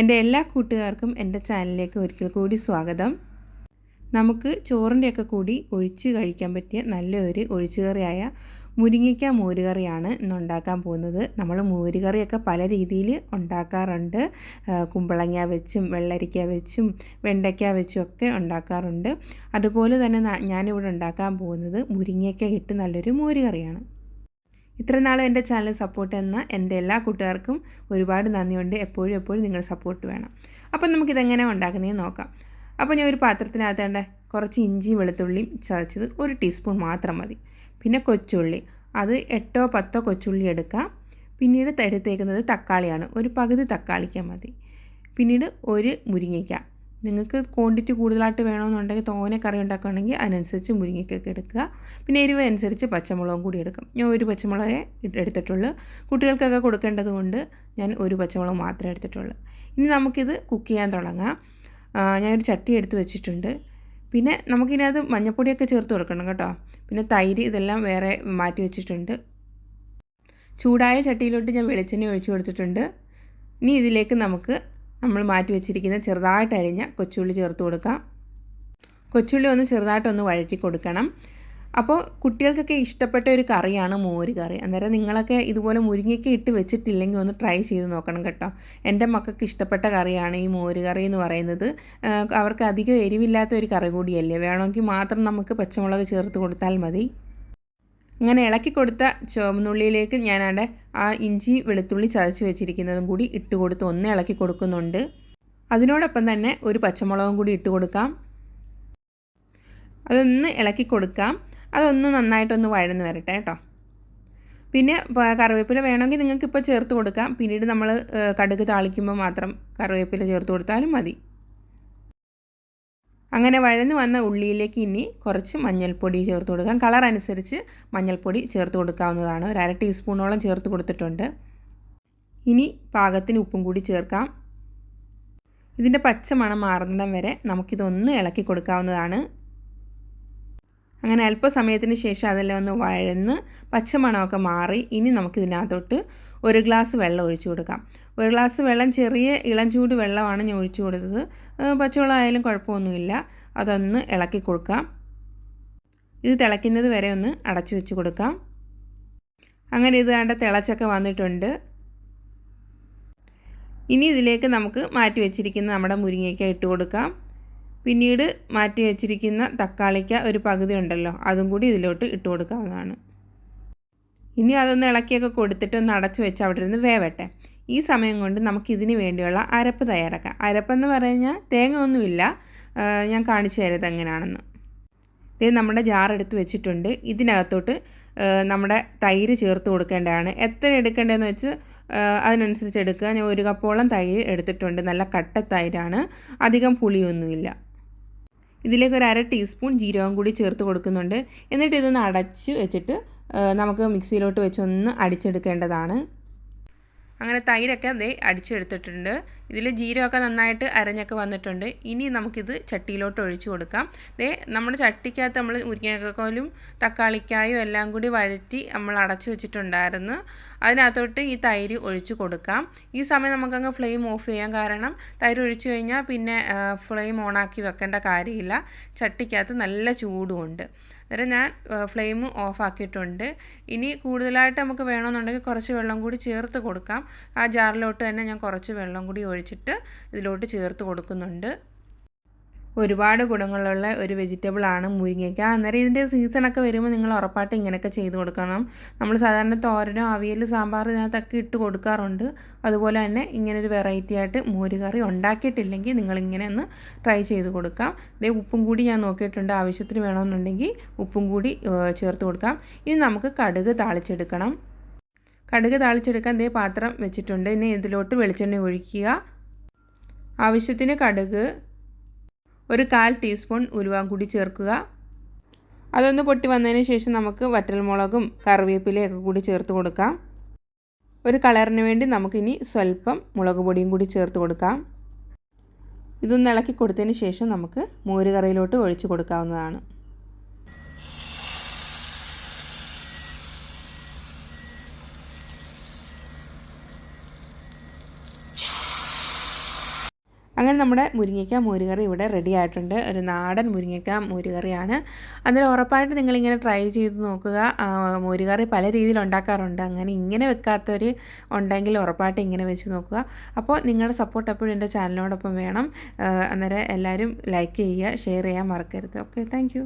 എന്റെ എല്ലാ കൂട്ടുകാർക്കും എന്റെ ചാനലിലേക്ക് ഒരിക്കൽ കൂടി സ്വാഗതം. നമുക്ക് ചോറിന്റെയൊക്കെ കൂടി ഒഴിച്ച് കഴിക്കാൻ പറ്റിയ നല്ലൊരു ഒഴിച്ചുകറിയായ മുരിങ്ങയ്ക്ക മോരുകറിയാണ് ഇന്ന് ഉണ്ടാക്കാൻ പോകുന്നത്. നമ്മൾ മോരുകറിയൊക്കെ പല രീതിയിൽ ഉണ്ടാക്കാറുണ്ട്. കുമ്പളങ്ങ വെച്ചും വെള്ളരിക്ക വെച്ചും വെണ്ടയ്ക്ക വെച്ചും ഒക്കെ ഉണ്ടാക്കാറുണ്ട്. അതുപോലെ തന്നെ ഞാനിവിടെ ഉണ്ടാക്കാൻ പോകുന്നത് മുരിങ്ങയ്ക്ക ഇട്ട് നല്ലൊരു മോരുകറിയാണ്. ഇത്ര നാളും എന്റെ ചാനൽ സപ്പോർട്ട് തന്ന എന്റെ എല്ലാ കൂട്ടുകാർക്കും ഒരുപാട് നന്ദിയുണ്ട്. എപ്പോഴും എപ്പോഴും നിങ്ങൾ സപ്പോർട്ട് വേണം. അപ്പം നമുക്കിതെങ്ങനെ ഉണ്ടാക്കുന്നതെന്ന് നോക്കാം. അപ്പോൾ ഞാൻ ഒരു പാത്രത്തിനകത്തേണ്ട കുറച്ച് ഇഞ്ചി വെളുത്തുള്ളിയും ചതച്ചത് ഒരു ടീസ്പൂൺ മാത്രം മതി. പിന്നെ കൊച്ചുള്ളി. അത് എട്ടോ പത്തോ കൊച്ചുള്ളി എടുക്കാം. പിന്നീട് എടുത്തേക്കുന്നത് തക്കാളിയാണ്. ഒരു പകുതി തക്കാളിക്ക മതി. പിന്നീട് ഒരു മുരിങ്ങയ്ക്ക. നിങ്ങൾക്ക് ക്വാണ്ടിറ്റി കൂടുതലായിട്ട് വേണമെന്നുണ്ടെങ്കിൽ തോനെ കറി ഉണ്ടാക്കുകയാണെങ്കിൽ അതിനനുസരിച്ച് മുരിങ്ങയ്ക്കൊക്കെ എടുക്കുക. പിന്നെ എരിവ് അനുസരിച്ച് പച്ചമുളകും കൂടി എടുക്കും. ഞാൻ ഒരു പച്ചമുളകേ എടുത്തിട്ടുള്ളൂ. കുട്ടികൾക്കൊക്കെ കൊടുക്കേണ്ടത് കൊണ്ട് ഞാൻ ഒരു പച്ചമുളക് മാത്രമേ എടുത്തിട്ടുള്ളൂ. ഇനി നമുക്കിത് കുക്ക് ചെയ്യാൻ തുടങ്ങാം. ഞാനൊരു ചട്ടി എടുത്ത് വെച്ചിട്ടുണ്ട്. പിന്നെ നമുക്കിതിനകത്ത് മഞ്ഞൾപ്പൊടിയൊക്കെ ചേർത്ത് കൊടുക്കണം കേട്ടോ. പിന്നെ തൈര് ഇതെല്ലാം വേറെ മാറ്റി വെച്ചിട്ടുണ്ട്. ചൂടായ ചട്ടിയിലോട്ട് ഞാൻ വെളിച്ചെണ്ണ ഒഴിച്ചു കൊടുത്തിട്ടുണ്ട്. ഇനി ഇതിലേക്ക് നമുക്ക് നമ്മൾ മാറ്റി വെച്ചിരിക്കുന്ന ചെറുതായിട്ട് അരിഞ്ഞ കൊച്ചുള്ളി ചേർത്ത് കൊടുക്കാം. കൊച്ചുള്ളി ഒന്ന് ചെറുതായിട്ടൊന്ന് വഴറ്റി കൊടുക്കണം. അപ്പോൾ കുട്ടികൾക്കൊക്കെ ഇഷ്ടപ്പെട്ട ഒരു കറിയാണ് മോര് കറി. അന്നേരം നിങ്ങളൊക്കെ ഇതുപോലെ മുരിങ്ങയ്ക്ക് ഇട്ട് വെച്ചിട്ടില്ലെങ്കിൽ ഒന്ന് ട്രൈ ചെയ്ത് നോക്കണം കേട്ടോ. എന്റെ മക്കൾക്ക് ഇഷ്ടപ്പെട്ട കറിയാണ് ഈ മോര് കറി എന്ന് പറയുന്നത്. അവർക്ക് അധികം എരിവില്ലാത്ത ഒരു കറി കൂടിയല്ലേ? വേണമെങ്കിൽ മാത്രം നമുക്ക് പച്ചമുളക് ചേർത്ത് കൊടുത്താൽ മതി. അങ്ങനെ ഇളക്കി കൊടുത്ത ചുവന്നുള്ളിയിലേക്ക് ഞാനവിടെ ആ ഇഞ്ചി വെളുത്തുള്ളി ചതച്ച് വെച്ചിരിക്കുന്നതും കൂടി ഇട്ട് കൊടുത്ത് ഒന്ന് ഇളക്കി കൊടുക്കുന്നുണ്ട്. അതിനോടൊപ്പം തന്നെ ഒരു പച്ചമുളകും കൂടി ഇട്ട് കൊടുക്കാം. അതൊന്ന് ഇളക്കി കൊടുക്കാം. അതൊന്ന് നന്നായിട്ടൊന്ന് വഴന്ന് വരട്ടെ കേട്ടോ. പിന്നെ കറിവേപ്പില വേണമെങ്കിൽ നിങ്ങൾക്ക് ഇപ്പോൾ ചേർത്ത് കൊടുക്കാം. പിന്നീട് നമ്മൾ കടുക് താളിക്കുമ്പോൾ മാത്രം കറിവേപ്പില ചേർത്ത് കൊടുത്താലും മതി. അങ്ങനെ വഴന്ന് വന്ന ഉള്ളിയിലേക്ക് ഇനി കുറച്ച് മഞ്ഞൾപ്പൊടി ചേർത്ത് കൊടുക്കാം. കളർ അനുസരിച്ച് മഞ്ഞൾപ്പൊടി ചേർത്ത് കൊടുക്കാവുന്നതാണ്. ഒരു അര ടീസ്പൂണോളം ചേർത്ത് കൊടുത്തിട്ടുണ്ട്. ഇനി പാകത്തിന് ഉപ്പും കൂടി ചേർക്കാം. ഇതിന്റെ പച്ച മണം മാറുന്നിടം വരെ നമുക്കിതൊന്ന് ഇളക്കി കൊടുക്കാവുന്നതാണ്. അങ്ങനെ അല്പസമയത്തിന് ശേഷം അതെല്ലാം ഒന്ന് വഴന്ന് പച്ചമണമൊക്കെ മാറി ഇനി നമുക്കിതിനകത്തോട്ട് ഒരു ഗ്ലാസ് വെള്ളം ഒഴിച്ചു കൊടുക്കാം. ഒരു ഗ്ലാസ് വെള്ളം ചെറിയ ഇളം ചൂട് വെള്ളമാണ് ഞാൻ ഒഴിച്ചു കൊടുത്തത്. പച്ചവെള്ളമായാലും കുഴപ്പമൊന്നുമില്ല. അതൊന്ന് ഇളക്കി കൊടുക്കാം. ഇത് തിളയ്ക്കുന്നത് വരെ ഒന്ന് അടച്ചു വെച്ച് കൊടുക്കാം. അങ്ങനെ ഇത് വേണ്ട തിളച്ചൊക്കെ വന്നിട്ടുണ്ട്. ഇനി ഇതിലേക്ക് നമുക്ക് മാറ്റി വെച്ചിരിക്കുന്ന നമ്മുടെ മുരിങ്ങയ്ക്ക ഇട്ട് കൊടുക്കാം. പിന്നീട് മാറ്റി വെച്ചിരിക്കുന്ന തക്കാളിക്ക ഒരു പകുതി ഉണ്ടല്ലോ അതും കൂടി ഇതിലോട്ട് ഇട്ട് കൊടുക്കാവുന്നതാണ്. ഇനി അതൊന്ന് ഇളക്കിയൊക്കെ കൊടുത്തിട്ട് ഒന്ന് അടച്ചു വെച്ച് അവിടെ ഇരുന്ന് വേവട്ടെ. ഈ സമയം കൊണ്ട് നമുക്ക് ഇതിന് വേണ്ടിയുള്ള അരപ്പ് തയ്യാറാക്കാം. അരപ്പെന്ന് പറഞ്ഞാൽ തേങ്ങ ഒന്നുമില്ല ഞാൻ കാണിച്ചു തരുന്നത് എങ്ങനെയാണെന്ന് ഇത് നമ്മുടെ ജാർ എടുത്ത് വെച്ചിട്ടുണ്ട്. ഇതിനകത്തോട്ട് നമ്മുടെ തൈര് ചേർത്ത് കൊടുക്കേണ്ടതാണ്. എത്ര എടുക്കേണ്ടതെന്ന് വെച്ച് അതിനനുസരിച്ച് എടുക്കുക. ഞാൻ ഒരു കപ്പോളം തൈര് എടുത്തിട്ടുണ്ട്. നല്ല കട്ട തൈരാണ്. അധികം പുളിയൊന്നുമില്ല. ഇതിലേക്ക് ഒരു അര ടീസ്പൂൺ ജീരകം കൂടി ചേർത്ത് കൊടുക്കുന്നുണ്ട്. എന്നിട്ട് ഇതൊന്ന് അടച്ച് വെച്ചിട്ട് നമുക്ക് മിക്സിയിലോട്ട് വെച്ചൊന്ന് അടിച്ചെടുക്കേണ്ടതാണ്. അങ്ങനെ തൈരൊക്കെ അതേ അടിച്ചെടുത്തിട്ടുണ്ട്. ഇതിൽ ജീരകമൊക്കെ നന്നായിട്ട് അരഞ്ഞൊക്കെ വന്നിട്ടുണ്ട്. ഇനി നമുക്കിത് ചട്ടിയിലോട്ട് ഒഴിച്ചു കൊടുക്കാം. ദേ നമ്മുടെ ചട്ടിക്കകത്ത് നമ്മൾ മുരിങ്ങക്കോലും തക്കാളിക്കായും എല്ലാം കൂടി വഴറ്റി നമ്മൾ അടച്ചു വെച്ചിട്ടുണ്ടായിരുന്നു. അതിനകത്തോട്ട് ഈ തൈര് ഒഴിച്ചു കൊടുക്കാം. ഈ സമയം നമുക്കങ്ങ് ഫ്ലെയിം ഓഫ് ചെയ്യാം. കാരണം തൈര് ഒഴിച്ചു കഴിഞ്ഞാൽ പിന്നെ ഫ്ലെയിം ഓണാക്കി വെക്കേണ്ട കാര്യമില്ല. ചട്ടിക്കകത്ത് നല്ല ചൂടുമുണ്ട്. അന്നേരം ഞാൻ ഫ്ലെയിം ഓഫാക്കിയിട്ടുണ്ട് ഇനി കൂടുതലായിട്ട് നമുക്ക് വേണമെന്നുണ്ടെങ്കിൽ കുറച്ച് വെള്ളം കൂടി ചേർത്ത് കൊടുക്കാം. ആ ജാറിലോട്ട് തന്നെ ഞാൻ കുറച്ച് വെള്ളം കൂടി ഒഴിച്ചിട്ട് ഇതിലോട്ട് ചേർത്ത് കൊടുക്കുന്നുണ്ട്. ഒരുപാട് ഗുണങ്ങളുള്ള ഒരു വെജിറ്റബിളാണ് മുരിങ്ങയ്ക്ക. അന്നേരം ഇതിന്റെ സീസണൊക്കെ വരുമ്പോൾ നിങ്ങൾ ഉറപ്പായിട്ട് ഇങ്ങനെയൊക്കെ ചെയ്ത് കൊടുക്കണം. നമ്മൾ സാധാരണ തോരനോ അവിയൽ സാമ്പാർ ഇതിനകത്തൊക്കെ ഇട്ട് കൊടുക്കാറുണ്ട്. അതുപോലെ തന്നെ ഇങ്ങനെ ഒരു വെറൈറ്റി ആയിട്ട് മോരുകറി ഉണ്ടാക്കിയിട്ടില്ലെങ്കിൽ നിങ്ങളിങ്ങനെ ഒന്ന് ട്രൈ ചെയ്ത് കൊടുക്കാം. ഇതേ ഉപ്പും കൂടി ഞാൻ നോക്കിയിട്ടുണ്ട് ആവശ്യത്തിന് വേണമെന്നുണ്ടെങ്കിൽ ഉപ്പും കൂടി ചേർത്ത് കൊടുക്കാം. ഇനി നമുക്ക് കടുക് താളിച്ചെടുക്കണം. കടുക് താളിച്ചെടുക്കാൻ ദേ പാത്രം വെച്ചിട്ടുണ്ട്. ഇനി ഇതിലോട്ട് വെളിച്ചെണ്ണ ഒഴിക്കുക. ആവശ്യത്തിന് കടുക് ഒരു കാൽ ടീസ്പൂൺ ഉലുവാൻ കൂടി ചേർക്കുക. അതൊന്ന് പൊട്ടി വന്നതിന് ശേഷം നമുക്ക് വറ്റൽമുളകും കറിവേപ്പിലയൊക്കെ കൂടി ചേർത്ത് കൊടുക്കാം. ഒരു കളറിന് വേണ്ടി നമുക്കിനി സ്വല്പം മുളക് പൊടിയും കൂടി ചേർത്ത് കൊടുക്കാം. ഇതൊന്ന് ഇളക്കി കൊടുത്തതിന് ശേഷം നമുക്ക് മോരുകറിയിലോട്ട് ഒഴിച്ചു ഒഴിച്ച് കൊടുക്കാവുന്നതാണ്. അങ്ങനെ നമ്മുടെ മുരിങ്ങയ്ക്ക മോരുകറി ഇവിടെ റെഡി ആയിട്ടുണ്ട്. ഒരു നാടൻ മുരിങ്ങയ്ക്ക മോരുകറിയാണ്. അന്നേരം ഉറപ്പായിട്ട് നിങ്ങളിങ്ങനെ ട്രൈ ചെയ്ത് നോക്കുക. മോരുകറി പല രീതിയിൽ ഉണ്ടാക്കാറുണ്ട്. അങ്ങനെ ഇങ്ങനെ വെക്കാത്തവർ ഉണ്ടെങ്കിൽ ഉറപ്പായിട്ട് ഇങ്ങനെ വെച്ച് നോക്കുക. അപ്പോൾ നിങ്ങളുടെ സപ്പോർട്ട് എപ്പോഴും എന്റെ ചാനലിനോടൊപ്പം വേണം. അന്നേരം എല്ലാവരും ലൈക്ക് ചെയ്യുക ഷെയർ ചെയ്യാൻ മറക്കരുത്. Okay thank